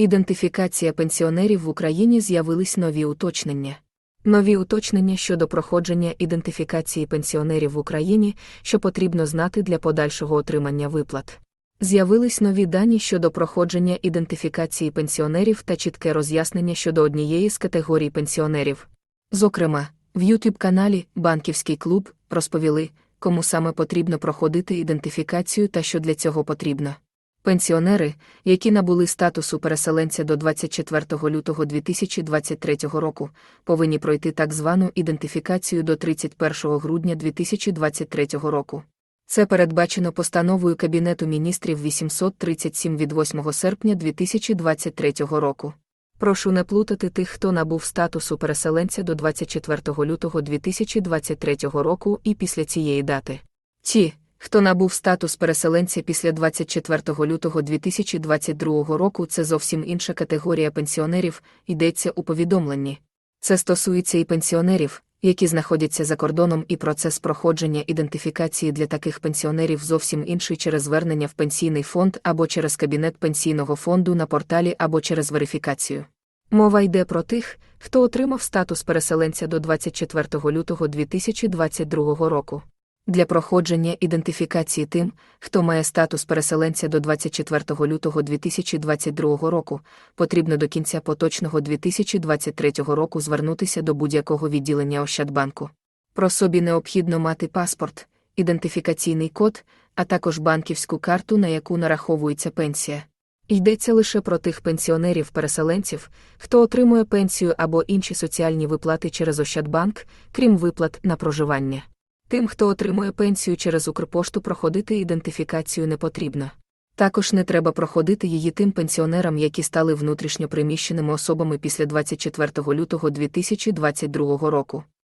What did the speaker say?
Ідентифікація пенсіонерів в Україні з'явились нові уточнення. Нові уточнення щодо проходження ідентифікації пенсіонерів в Україні, що потрібно знати для подальшого отримання виплат. З'явились нові дані щодо проходження ідентифікації пенсіонерів та чітке роз'яснення щодо однієї з категорій пенсіонерів. Зокрема, в youtube каналі Банківський клуб розповіли, кому саме потрібно проходити ідентифікацію та що для цього потрібно. Пенсіонери, які набули статусу переселенця до 24 лютого 2023 року, повинні пройти так звану ідентифікацію до 31 грудня 2023 року. Це передбачено постановою Кабінету міністрів 837 від 8 серпня 2023 року. Прошу не плутати тих, хто набув статусу переселенця до 24 лютого 2023 року і після цієї дати. Ті, хто набув статус переселенця після 24 лютого 2022 року, це зовсім інша категорія пенсіонерів, йдеться у повідомленні. Це стосується і пенсіонерів, які знаходяться за кордоном, і процес проходження ідентифікації для таких пенсіонерів зовсім інший через звернення в пенсійний фонд або через кабінет пенсійного фонду на порталі або через верифікацію. Мова йде про тих, хто отримав статус переселенця до 24 лютого 2022 року. Для проходження ідентифікації тим, хто має статус переселенця до 24 лютого 2022 року, потрібно до кінця поточного 2023 року звернутися до будь-якого відділення Ощадбанку. Про собі необхідно мати паспорт, ідентифікаційний код, а також банківську карту, на яку нараховується пенсія. Йдеться лише про тих пенсіонерів-переселенців, хто отримує пенсію або інші соціальні виплати через Ощадбанк, крім виплат на проживання. Тим, хто отримує пенсію через Укрпошту, проходити ідентифікацію не потрібно. Також не треба проходити її тим пенсіонерам, які стали внутрішньо приміщеними особами після 24 лютого 2022 року.